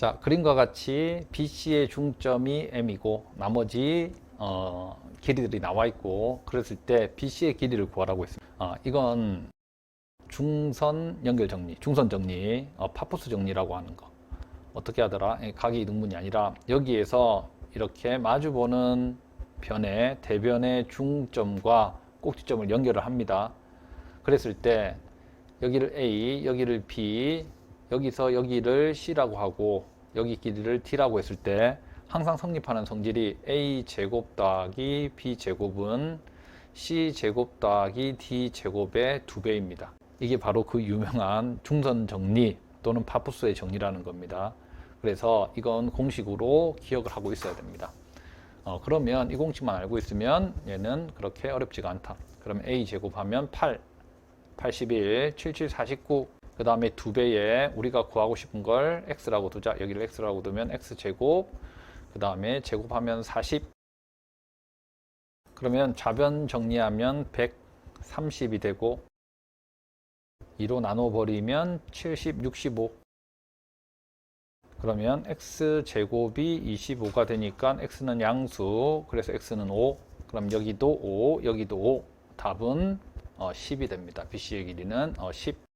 자, 그림과 같이 BC의 중점이 M이고 나머지 어, 길이들이 나와 있고 그랬을 때 BC의 길이를 구하라고 했습니다. 어, 이건 중선 연결 정리, 중선 정리, 어, 파푸스 정리라고 하는 거. 어떻게 하더라? 예, 각이 등분이 아니라 여기에서 이렇게 마주보는 변의 대변의 중점과 꼭지점을 연결을 합니다. 그랬을 때 여기를 A, 여기를 B, 여기서 여기를 C라고 하고 여기 길이를 D라고 했을 때 항상 성립하는 성질이 A 제곱 더하기 B 제곱은 C 제곱 더하기 D 제곱의 두 배입니다. 이게 바로 그 유명한 중선 정리 또는 파푸스의 정리라는 겁니다. 그래서 이건 공식으로 기억을 하고 있어야 됩니다. 어, 그러면 이 공식만 알고 있으면 얘는 그렇게 어렵지가 않다. 그럼 A 제곱하면 8, 81, 77, 49. 그 다음에 두 배에 우리가 구하고 싶은 걸 x라고 두자. 여기를 x라고 두면 x 제곱. 그 다음에 제곱하면 40. 그러면 좌변 정리하면 130이 되고 2로 나눠버리면 70, 65. 그러면 x 제곱이 25가 되니까 x는 양수. 그래서 x는 5. 그럼 여기도 5, 여기도 5. 답은 어, 10이 됩니다. BC의 길이는 어, 10.